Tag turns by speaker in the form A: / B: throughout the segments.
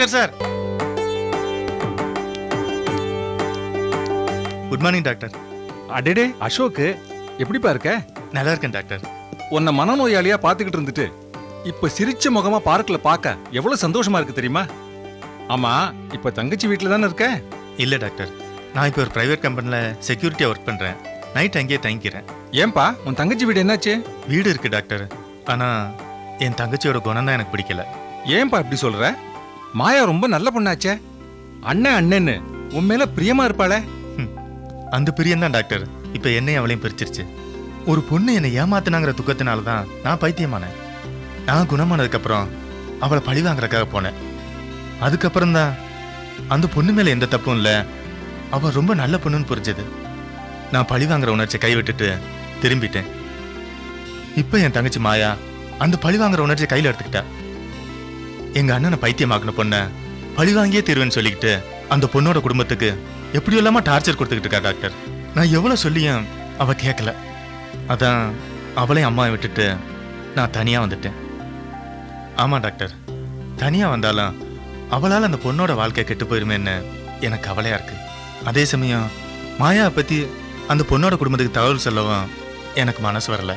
A: Doctor sir. Good morning doctor.
B: அடேடே Ashok எப்படிப்பா இருக்க?
A: நல்லா இருக்கேன் டாக்டர்.
B: உன்னை மனநோயாளியா பாத்துக்கிட்டு இருந்துட்டு இப்ப சிரிச்ச முகமா பார்க்ல பார்க்க எவ்வளவு சந்தோஷமா இருக்கு தெரியுமா? ஆமா இப்ப தங்கச்சி வீட்ல தானே இருக்க?
A: இல்ல டாக்டர். நான் இப்போ ஒரு பிரைவேட் கம்பெனில செக்யூரிட்டியா ஒர்க் பண்றேன். நைட் அங்கேயே தங்கிக்கிறேன்.
B: ஏன்பா உன் தங்கச்சி வீடு என்னாச்சு?
A: வீடு இருக்கு டாக்டர். ஆனா என் தங்கச்சியோட குணம் தான் எனக்கு பிடிக்கல.
B: ஏன்பா இப்படி சொல்ற? மாயா ரொம்ப நல்ல பொண்ணாச்சே. அண்ணன் அண்ணன்னு. உன் மேல பிரியமா இருப்பாளே.
A: அந்த பிரியம் தான் டாக்டர். இப்போ என்னையும் அவளையும் பிரிச்சிருச்சு. ஒரு பொண்ணு என்னை ஏமாத்தினாங்கிற துக்கத்தினால தான் நான் பைத்தியமானேன். நான் குணமானதுக்கப்புறம் அவளை பழி வாங்குறதுக்காக போனேன். அதுக்கப்புறம் தான் அந்த பொண்ணு மேல எந்த தப்பும் இல்லை. அவள் ரொம்ப நல்ல பொண்ணுன்னு புரிஞ்சது. நான் பழி வாங்குற உணர்ச்சியை கைவிட்டுட்டு திரும்பிட்டேன். இப்போ என் தங்கச்சி மாயா அந்த பழி வாங்குற உணர்ச்சியை கையில் எடுத்துக்கிட்டா. எங்க அண்ணனை பைத்தியமாக்குன பொண்ணை பழி வாங்கியே தீர்வேன்னு சொல்லிக்கிட்டு அந்த பொண்ணோட குடும்பத்துக்கு எப்படி இல்லாம டார்ச்சர் கொடுத்துக்கிட்டு இருக்கா டாக்டர். நான் எவ்வளோ சொல்லியும் அவ கேட்கல அதான் அவளையும் அம்மாவை விட்டுட்டு நான் தனியாக வந்துட்டேன். ஆமாம் டாக்டர் தனியாக வந்தாலும் அவளால் அந்த பொண்ணோட வாழ்க்கை கெட்டு போயிருமேன்னு எனக்கு கவலையாக இருக்குது அதே சமயம் மாயாவை பற்றி அந்த பொண்ணோட குடும்பத்துக்கு தகவல் சொல்லவும் எனக்கு மனசு வரல.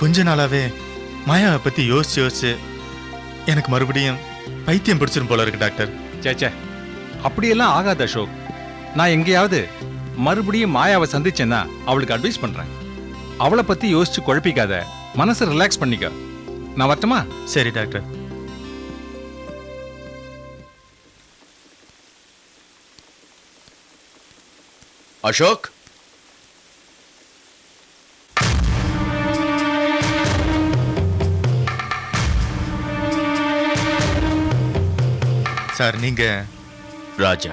A: கொஞ்ச நாளாகவே மாயாவை பற்றி யோசிச்சு யோசிச்சு எனக்கு மறுபடியும் பைத்தியம் பிடிச்சிரும் போல இருக்கு டாக்டர்.
B: சேச்சே அப்படியெல்லாம் ஆகாது அசோக். நான் எங்கேயாவது மறுபடியும் மாயாவை சந்திச்சேன்னா அவளுக்கு அட்வைஸ் பண்றேன். அவளை பத்தி யோசிச்சு குழப்பிக்காத. மனசை ரிலாக்ஸ் பண்ணிக்க. நான் வரட்டுமா?
A: சரி டாக்டர்.
C: அசோக்?
A: சார் நீங்க
C: ராஜா.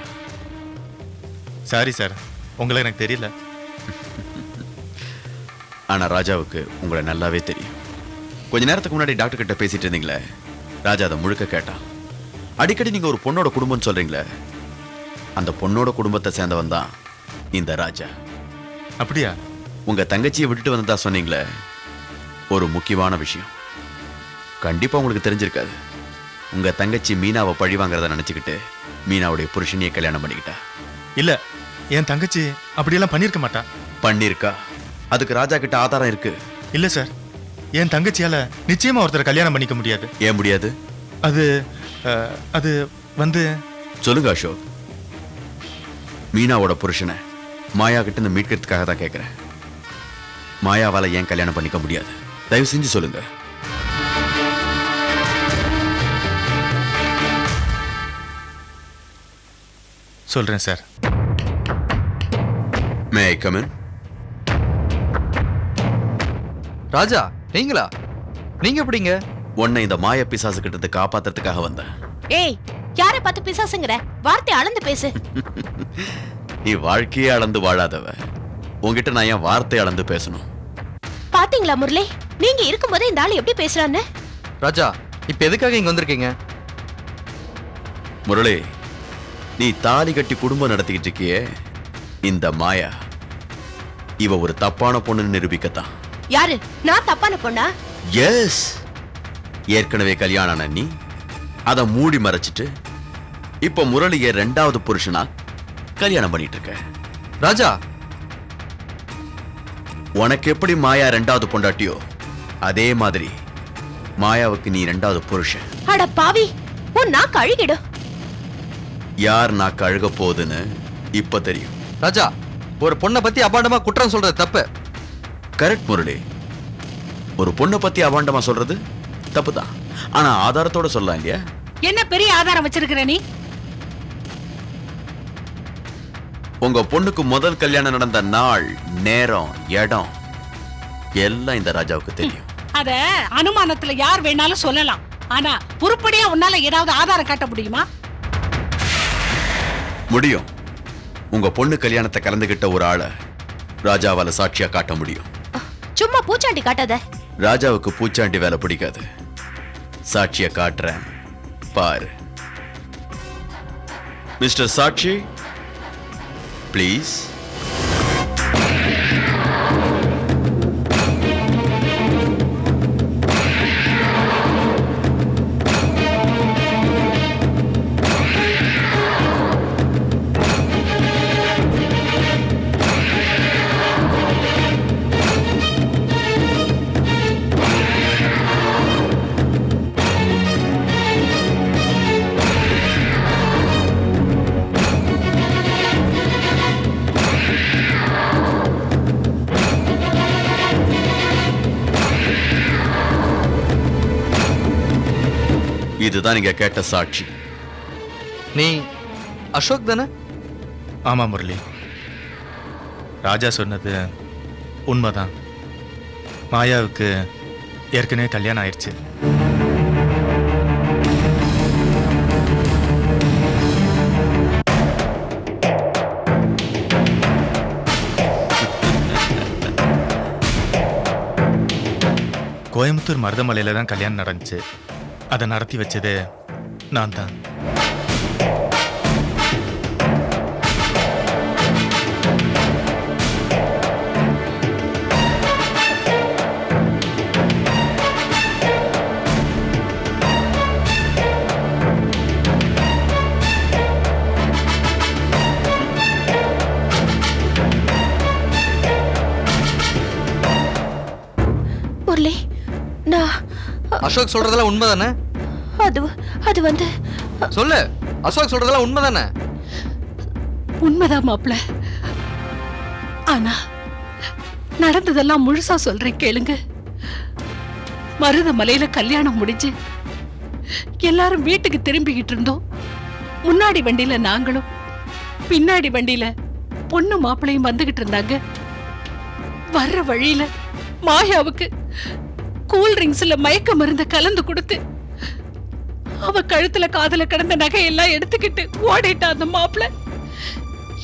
A: சாரி சார் உங்களை எனக்கு தெரியல.
C: ஆனா ராஜாவுக்கு உங்களை நல்லாவே தெரியும். கொஞ்ச நேரத்துக்கு முன்னாடி டாக்டர் கிட்ட பேசிட்டு இருந்தீங்களே? ராஜா அதை முழுக்க கேட்டான். அடிக்கடி நீங்க ஒரு பொண்ணோட குடும்பம் சொல்றீங்களே? அந்த பொண்ணோட குடும்பத்தை சேர்ந்தவன் தான் இந்த ராஜா.
A: அப்படியா?
C: உங்க தங்கச்சியை விட்டுட்டு வந்ததா சொன்னீங்களே? ஒரு முக்கியமான விஷயம். கண்டிப்பா உங்களுக்கு தெரிஞ்சிருக்காது. உங்க தங்கச்சி மீனாவை பழி வாங்குறத நினைச்சுக்கிட்டு மீனாவுடைய புருஷனையே கல்யாணம் பண்ணிக்கிட்டா?
A: இல்ல என் தங்கச்சி அப்படியெல்லாம் பண்ணியிருக்க மாட்டா.
C: பண்ணிருக்கா? அதுக்கு ராஜா கிட்ட ஆதாரம் இருக்கு.
A: இல்ல சார் என் தங்கச்சியால நிச்சயமா ஒருத்தரை கல்யாணம் பண்ணிக்க முடியாது.
C: ஏன் முடியாது?
A: அது அஹ், அது வந்து
C: சொல்லுங்க அசோக். மீனாவோட புருஷனை மாயா கிட்ட இருந்து மீட்கிறதுக்காக தான் கேட்கிறேன் மாயாவால ஏன் கல்யாணம் பண்ணிக்க முடியாது? தயவு செஞ்சு சொல்லுங்க.
A: சொல்றேன் சார்.
C: மே ஐ கமன்
D: ராஜா நீங்களா? நீங்க எப்படிங்க?
C: உன்னை இந்த மாய பிசாசு கிட்ட இருந்து காப்பாத்துறதுக்காக வந்தேன்.
E: ஏய் யார பார்த்து பிசாசுங்கிற? வார்த்தை அளந்து பேசு.
C: நீ வாழ்க்கையே அளந்து வாழாதவ. உன்கிட்ட நான் ஏன் வார்த்தை அளந்து பேசணும்?
E: பாத்தீங்களா முரளி? நீங்க இருக்கும்போதே இந்த ஆள் எப்படி பேசுறான்னு?
D: ராஜா இப்ப எதுக்காக இங்க வந்திருக்கீங்க?
C: முரளி நீ தாலி கட்டி குடும்பம் நடத்திக்கிட்டு இருக்கியே? இந்த மாயா இவ ஒரு தப்பான பொண்ணுன்னு நிரூபிக்கத்தான்.
E: யாரு? நான் தப்பான பொண்ணா?
C: எஸ் ஏற்கனவே கல்யாணம் ஆன நீ அதை மூடி மறைச்சிட்டு இப்ப முரளிய ரெண்டாவது புருஷனா கல்யாணம் பண்ணிட்டு இருக்க.
D: ராஜா
C: உனக்கு எப்படி மாயா ரெண்டாவது பொண்டாட்டியோ அதே மாதிரி மாயாவுக்கு நீ ரெண்டாவது புருஷன்.
E: அட பாவி உன் நாக்கு அழுகிடும்.
C: யார் நான் கழுக போகுதுன்னு இப்ப தெரியும்.
D: ராஜா ஒரு பொண்ணை பத்தி அபாண்டமா குற்றம் சொல்றது தப்பு.
C: கரெக்ட் முரளி. ஒரு பொண்ணை பத்தி அபாண்டமா சொல்றது தப்புதான் ஆனா ஆதாரத்தோட சொல்லலாம் இல்லையா?
F: என்ன பெரிய ஆதாரம் வச்சிருக்கிற நீ?
C: உங்க பொண்ணுக்கு முதல் கல்யாணம் நடந்த நாள் நேரம் இடம் எல்லாம் இந்த ராஜாவுக்கு தெரியும்.
F: அத அனுமானத்துல யார் வேணாலும் சொல்லலாம். ஆனா உருப்படியா உன்னால ஏதாவது ஆதாரம் காட்ட முடியுமா?
C: முடியும். உங்க பொண்ணு கல்யாணத்தை கலந்துகிட்ட ஒரு ஆளை ராஜாவால சாட்சியா காட்ட முடியும்.
E: சும்மா பூச்சாண்டி காட்டாத.
C: ராஜாவுக்கு பூச்சாண்டி வேலை பிடிக்காது. சாட்சிய காட்டுறேன். பாரு. மிஸ்டர் சாட்சி ப்ளீஸ். இதுதான் நீங்க கேட்ட சாட்சி.
D: நீ அசோக் தானே?
A: ஆமா முரளி. ராஜா சொன்னது உண்மைதான். மாயாவுக்கு ஏற்கனவே கல்யாணம் ஆயிடுச்சு கோயம்புத்தூர் மருதமலையில தான் கல்யாணம் நடந்துச்சு. அதை நடத்தி வச்சது நான் தான்
D: அசோக் சொல்றதெல்லாம் உண்மைதானே?
E: அது அது வந்து
D: சொல்லு. அசோக் சொல்றதெல்லாம் உண்மைதானே?
F: உண்மைதான் மாப்ள ஆனா நடந்ததெல்லாம் முழுசா சொல்றேன் கேளுங்க. மருத மலையில கல்யாணம் முடிஞ்சு எல்லாரும் வீட்டுக்கு திரும்பிக்கிட்டு இருந்தோம். முன்னாடி வண்டியில நாங்களும் பின்னாடி வண்டியில பொண்ணு மாப்பிளையும் வந்துகிட்டு இருந்தாங்க. வர்ற வழியில மாயாவுக்கு கூல் ட்ரிங்க்ஸ்ல மயக்க மருந்து கலந்து கொடுத்து அவ கழுத்துல காதல கிடந்த நகையெல்லாம் எடுத்துக்கிட்டு ஓடிட்டா அந்த மாப்பிள.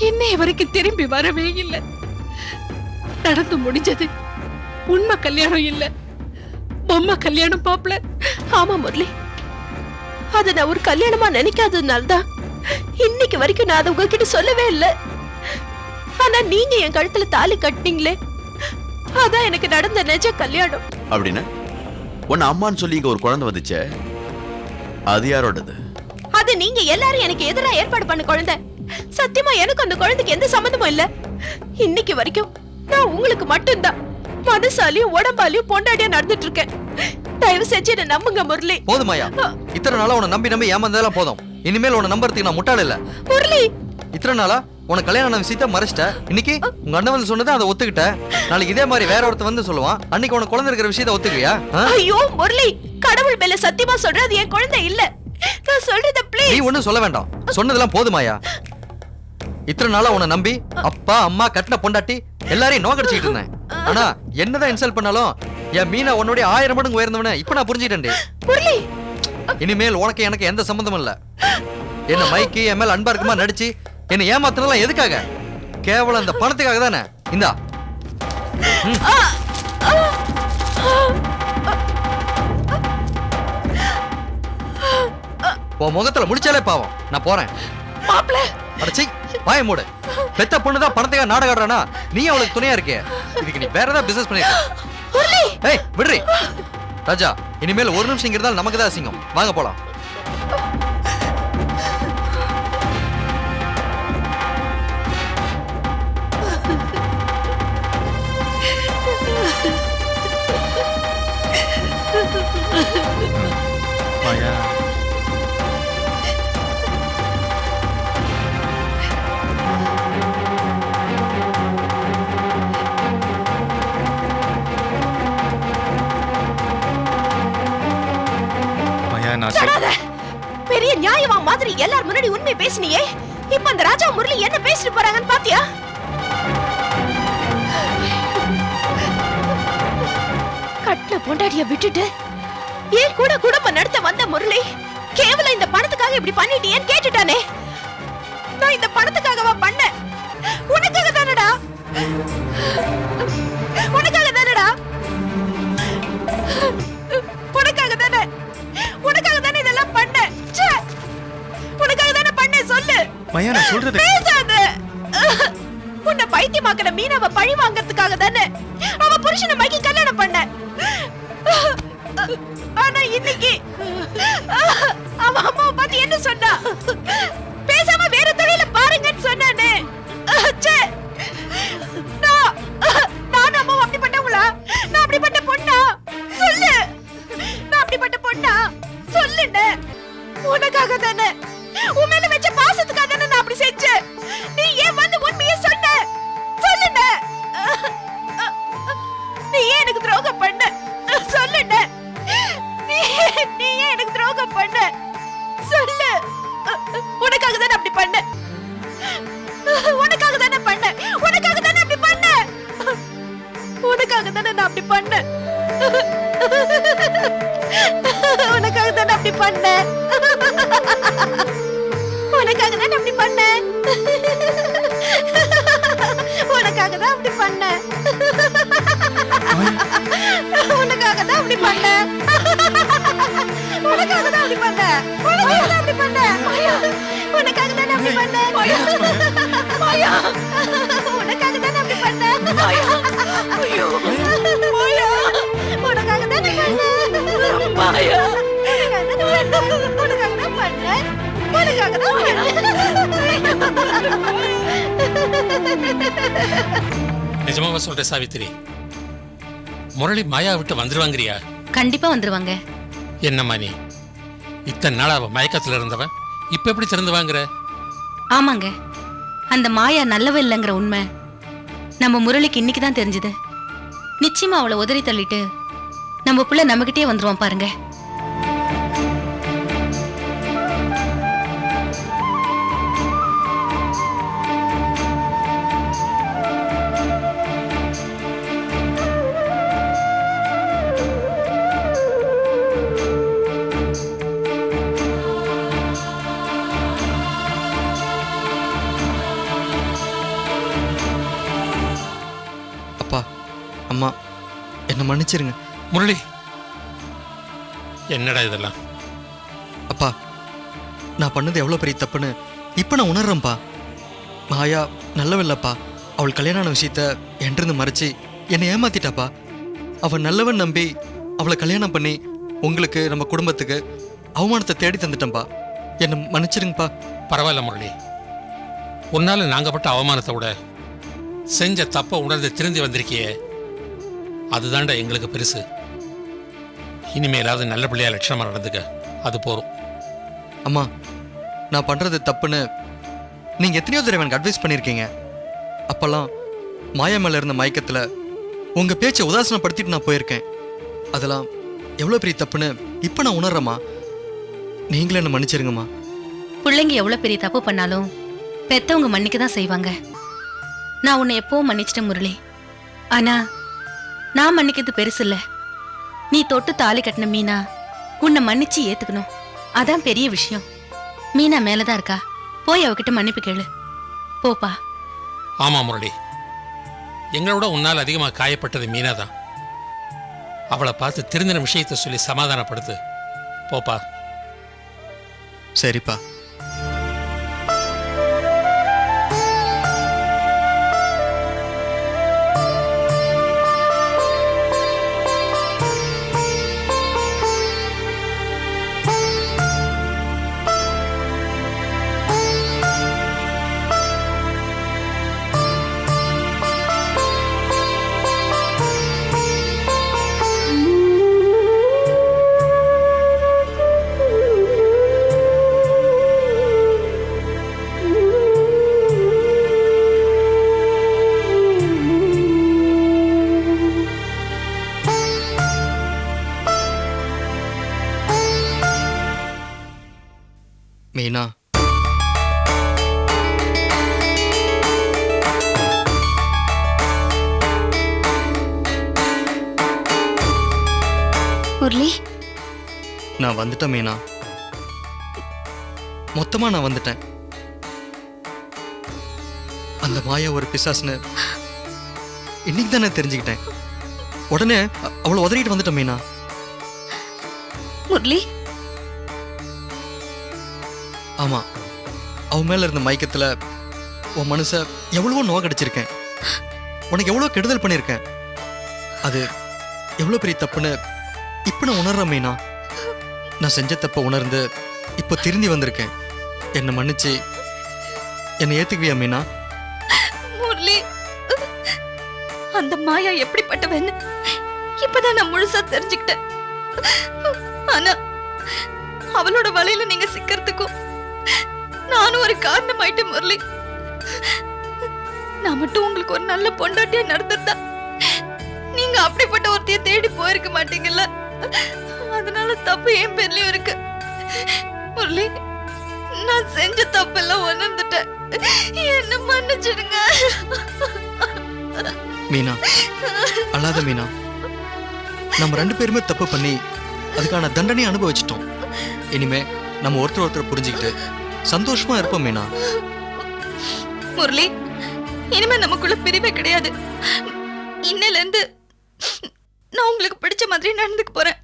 F: இன்னைய வரைக்கும் திரும்பி வரவே இல்லை. நடந்து முடிஞ்சது உண்மை கல்யாணம் இல்ல. பொம்மை கல்யாணம் பாப்பல
E: ஆமா முரளி. அதை நான் ஒரு கல்யாணமா நினைக்காததுனால தான் இன்னைக்கு வரைக்கும் நான் அதை உங்ககிட்ட சொல்லவே இல்லை. ஆனா நீங்க என் கழுத்துல தாலி கட்டினீங்களே அதான் எனக்கு நடந்த நிஜ கல்யாணம்.
C: அப்படின்னா உன்னை அம்மான்னு சொல்லி இங்க ஒரு குழந்தை வந்துச்சே. அது யாரோடது?
E: அது நீங்க எல்லாரும் எனக்கு எதிரா ஏற்பாடு பண்ண குழந்தை. சத்தியமா எனக்கு அந்த குழந்தைக்கு எந்த சம்மந்தமும் இல்ல. இன்னைக்கு வரைக்கும் நான் உங்களுக்கு மட்டும்தான். மனசாலையும் உடம்பாலையும் பொண்டாடியா நடந்துட்டு இருக்கேன் தயவு செஞ்சு என்ன நம்புங்க முரளி.
D: போதுமாயா இத்தனை நாளா உன்னை நம்பி நம்பி ஏமாந்ததெல்லாம் போதும். இனிமேல் உன்னை நம்புறதுக்கு நான் முட்டாள் இல்ல.
E: முரளி.
D: இத்தனை நாளா? உனக்கு கல்யாணம் ஆன விஷயத்த மறைச்சிட்ட. இன்னைக்கு உங்க அண்ணன் வந்து சொன்னதை அதை ஒத்துக்கிட்ட. நாளைக்கு இதே மாதிரி வேற ஒருத்தர் வந்து சொல்லுவான் அன்னைக்கு உனக்கு குழந்தை இருக்கிற விஷயத்த ஒத்துக்குவியா ஆ?
E: ஐயோ முரளி கடவுள் மேல சத்தியமா சொல்றது என் குழந்தை இல்ல. நான் சொல்றத
D: நீ
E: ப்ளீஸ்
D: ஒண்ணும் சொல்ல வேண்டாம். சொன்னதெல்லாம் போதுமாயா? இத்தனை நாளா உன்னை நம்பி அப்பா அம்மா கட்டின பொண்டாட்டி எல்லாரையும் நோக்கடிச்சிட்டு இருந்தேன். ஆனா என்னதான் இன்சல்ட் பண்ணாலும் என் மீனா உன்னுடைய ஆயிரம் மடங்கு உயர்ந்தவன. இப்ப நான் புரிஞ்சுக்கிட்டேன்
E: முரளி.
D: இனிமேல் உனக்கு எனக்கு எந்த சம்மந்தமும் இல்ல. என்ன மைக்கு என் மேல அன்பா இருக்குமா நடிச்சு என்ன ஏமாத்தினலாம் எதுக்காக? கேவலம் இந்த பணத்துக்காக தானே? இந்தா. உன் முகத்துல முடிச்சாலே பாவம். நான் போறேன். அடச்சி வாய மூடு. பெத்த பொண்ணு தான் பணத்துக்காக நாடகம் ஆடுறானா? நீ அவளுக்கு துணையா இருக்கே இதுக்கு நீ வேற ஏதாவது பிசினஸ் பண்ணிருக்க ஏய் விடுறி. ராஜா இனிமேல் ஒரு நிமிஷம் இங்க இருந்தால் நமக்கு தான் அசிங்கம். வாங்க போலாம்.
A: மாயா
E: பெரிய நியாயமா மாதிரி எல்லார் முன்னாடி உண்மை பேசினியே? இப்ப அந்த ராஜா முரளி என்ன பேசிட்டு போறாங்கன்னு பாத்தியா? கட்டின பொண்டாட்டிய விட்டுட்டு ஏன் கூட குடும்பம் நடத்த வந்த முரளி கேவலம் இந்த பணத்துக்காக இப்படி பண்ணிட்டியேன்னு கேட்டுட்டானே. நான் இந்த பணத்துக்காகவா பண்ணேன் உனக்காக தானடா உனக்காக தானடா உனக்காக தானே உனக்காக தானே இதெல்லாம் பண்ணேன் ச்சே! உனக்காக தானே பண்ணேன் சொல்லு.
A: மாயா நான் சொல்றது
E: பேசாத. உன்னை பைத்தியமாக்கின மீனவ பழி வாங்கறதுக்காக தானே அவ புருஷனை மைக்கி கல்யாணம் பண்ண? இன்னைக்கு. அவ அம்மாவை பார்த்து என்ன சொன்னா? பண்ணேன். உனக்காக தானே அப்படி பண்ணேன். உனக்காக தான் அப்படி பண்ணேன். உனக்காக தான் அப்படி பண்ணேன். உனக்காக தான் அப்படி பண்ணேன். உனக்காக தான் அப்படி பண்ணேன். உனக்காக தான் அப்படி பண்ணேன். மாயா உனக்காக தான் அப்படி ஐயோ மாயா உனக்காக தான் பண்ணேன். மாயா. உனக்காக தான் பண்ணேன் உனக்காக தான் பண்ணேன்
G: நிஜமாவா சொல்ற சாவித்திரி? முரளி மாயா விட்டு வந்துருவாங்கறியா?
H: கண்டிப்பா வந்துருவாங்க.
G: என்னம்மா நீ? இத்தனை நாள் அவ மயக்கத்துல இருந்தவன் இப்ப எப்படி திறந்து வாங்குற?
H: ஆமாங்க. அந்த மாயா நல்லவ இல்லைங்கிற உண்மை நம்ம முரளிக்கு இன்னைக்கு தான் தெரிஞ்சது. நிச்சயமா அவளை உதறி தள்ளிட்டு நம்ம புள்ள நம்மகிட்டயே வந்துருவான் பாருங்க.
D: மன்னிச்சிருங்க
G: முரளி என்னடா இதெல்லாம்?
D: அப்பா நான் பண்ணது எவ்வளோ பெரிய தப்புன்னு இப்போ நான் உணர்றேன்ப்பா. மாயா நல்லவில்லப்பா. அவள் கல்யாணான விஷயத்த என்றிருந்து மறைச்சு என்னை ஏமாத்திட்டாப்பா. அவள் நல்லவன் நம்பி அவளை கல்யாணம் பண்ணி உங்களுக்கு நம்ம குடும்பத்துக்கு அவமானத்தை தேடி தந்துட்டேன்ப்பா. என்னை மன்னிச்சிருங்கப்பா.
G: பரவாயில்ல முரளி. உன்னால நாங்க பட்ட அவமானத்தை விட செஞ்ச தப்ப உணர்ந்து திருந்தி வந்திருக்கியே. அதுதான்டா எங்களுக்கு பெருசு. இனிமேலாவது நல்ல பிள்ளையா லட்சணமா நடந்துக்க. அது போதும்.
D: அம்மா நான் பண்ணுறது தப்புன்னு நீங்கள் எத்தனையோ தடவை எனக்கு அட்வைஸ் பண்ணியிருக்கீங்க. அப்போல்லாம் மாயா மேல இருந்த மயக்கத்தில் உங்கள் பேச்சை உதாசனப்படுத்திட்டு நான் போயிருக்கேன். அதெல்லாம் எவ்வளோ பெரிய தப்புன்னு இப்போ நான் உணர்றேம்மா. நீங்களே என்னை மன்னிச்சிருங்கம்மா.
H: பிள்ளைங்க எவ்வளவு பெரிய தப்பு பண்ணாலும் பெத்தவங்க மன்னிக்க தான் செய்வாங்க. நான் உன்னை எப்பவும் மன்னிச்சிட்டேன் முரளி. ஆனா நான் மன்னிக்கிறது பெருசு இல்ல. நீ தொட்டு தாலி கட்டின மீனா உன்னை மன்னிச்சு ஏத்துக்கணும். அதான் பெரிய விஷயம். மீனா மேலதான் இருக்கா? போய் அவகிட்ட மன்னிப்பு கேளு. போப்பா.
G: ஆமா முரளி. எங்களோட உன்னால் அதிகமா காயப்பட்டது மீனா தான் அவளை பார்த்து திருந்தின விஷயத்தை சொல்லி சமாதானப்படுத்து. போப்பா.
D: சரிப்பா. நான் வந்துட்டேன் மீனா. மொத்தமா நான் வந்துட்டேன். அந்த மாயா ஒரு பிசாசுன்னு இன்னைக்கு தானே தெரிஞ்சுக்கிட்டேன். உடனே அ- அவளை உதறிட்டு வந்துட்டேன் மீனா.
H: முரளி.
D: ஆமா அவன் மேல இருந்த மயக்கத்துல உன் மனச எவ்வளவோ நோக்கடிச்சிருக்கேன். உனக்கு எவ்வளோ கெடுதல் பண்ணியிருக்கேன் அது எவ்வளோ பெரிய தப்புன்னு இப்போ நான் உணர்றேன் மீனா. நான் செஞ்ச தப்பை உணர்ந்து இப்போ திருந்தி வந்திருக்கேன். என்னை மன்னிச்சு என்னை ஏத்துக்குவியா மீனா?
E: முரளி அந்த மாயா எப்படிப்பட்டவன்னு இப்பதான் நான் முழுசா தெரிஞ்சுக்கிட்டேன். ஆனா அவளோட வலையில நீங்க சிக்கிறதுக்கும் நானும் ஒரு காரணமாயிட்டேன் முரளி. நான் மட்டும் உங்களுக்கு ஒரு நல்ல பொண்டாட்டியா நடந்திருந்தா நீங்க அப்படிப்பட்ட ஒருத்தைய தேடி போயிருக்க மாட்டீங்கல்ல? அதனால தப்பு என் பேர்லயும் இருக்கு. முரளி நான் செஞ்ச தப்பெல்லாம் உணர்ந்துட்டேன். என்ன மன்னிச்சிடுங்க.
D: மீனா அழாத மீனா. நம்ம ரெண்டு பேருமே தப்பு பண்ணி அதுக்கான தண்டனை அனுபவிச்சிட்டோம். இனிமே நம்ம ஒருத்தர் ஒருத்தர் புரிஞ்சுக்கிட்டு சந்தோஷமா இருப்போம் மீனா.
I: முரளி இனிமே நமக்குள்ள பிரிவே கிடையாது. இன்னையில இருந்து நான் உங்களுக்கு பிடிச்ச மாதிரி நடந்துக்க போறேன்.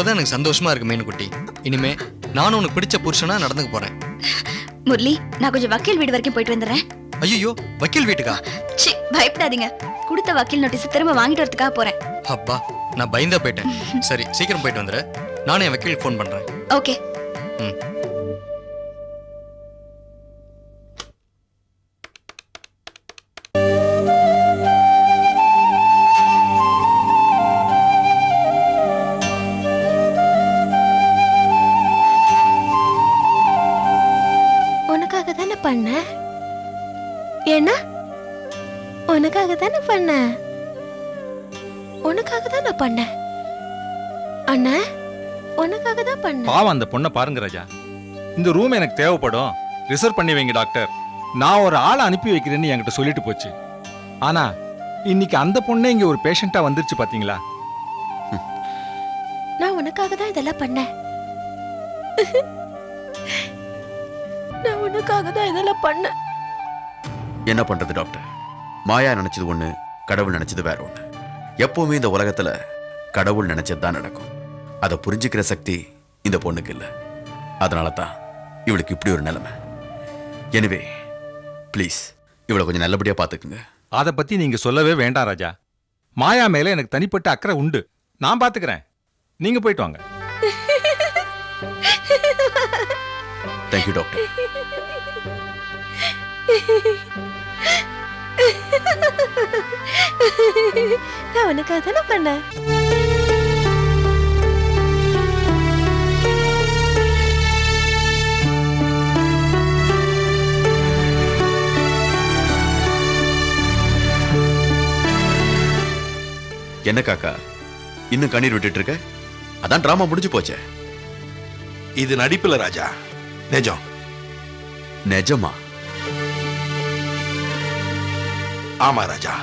D: இப்பதான் எனக்கு சந்தோஷமா இருக்கு மீனுக்குட்டி. இனிமே நானும் உனக்கு பிடிச்ச புருஷனா நடந்துக்க போறேன்.
I: முரளி நான் கொஞ்சம் வக்கீல் வீடு வரைக்கும் போயிட்டு வந்துடுறேன்.
D: ஐயோ வக்கீல் வீட்டுக்கா?
I: சி பயப்படாதீங்க. கொடுத்த வக்கீல் நோட்டீஸ் திரும்ப வாங்கிட்டு வரதுக்காக போறேன்.
D: அப்பா நான் பயந்தா போயிட்டேன். சரி சீக்கிரம் போயிட்டு வந்துரு நானே என் வக்கீலுக்கு ஃபோன் பண்றேன்.
I: ஓகே.
D: ம்.
E: பண்ண? என்ன உனக்காக தானே பண்ண? உனக்காக தான் நான் பண்ணேன் அண்ணா உனக்காக தான் பண்ண.
B: பாவம் அந்த பொண்ணை பாருங்க ராஜா. இந்த ரூம் எனக்கு தேவைப்படும். ரிசர்வ் பண்ணி வைங்க டாக்டர் நான் ஒரு ஆளை அனுப்பி வைக்கிறேன்னு என்கிட்ட சொல்லிட்டு போச்சு. ஆனா இன்னைக்கு அந்த பொண்ணே இங்க ஒரு பேஷண்டா வந்துருச்சு பாத்தீங்களா?
E: நான் உனக்காக தான் இதெல்லாம் பண்ணேன். நான் உனக்காக தான் இதெல்லாம் பண்ணேன்.
C: என்ன பண்றது டாக்டர்? மாயா நினைச்சது ஒண்ணு கடவுள் நினைச்சது வேற ஒண்ணு. எப்பவுமே இந்த உலகத்துல கடவுள் நினைச்சது தான் நடக்கும். அதை புரிஞ்சுக்கிற சக்தி இந்த பொண்ணுக்கு இல்ல. அதனால தான் இவளுக்கு இப்படி ஒரு நிலைமை. எனிவே ப்ளீஸ் இவளை கொஞ்சம் நல்லபடியா பாத்துக்குங்க.
B: அதை பத்தி நீங்க சொல்லவே வேண்டாம் ராஜா. மாயா மேல எனக்கு தனிப்பட்ட அக்கறை உண்டு. நான் பாத்துக்கிறேன். நீங்க போயிட்டு வாங்க.
C: Thank you doctor.
E: நான் உனக்காக தானே பண்ணேன்
C: என்ன காக்கா இன்னும் கண்ணீர் விட்டுட்டு இருக்க அதான் டிராமா முடிஞ்சு போச்சே.
J: இது நடிப்புல ராஜா. நிஜம்.
C: நிஜமா?
J: ஆமா ராஜா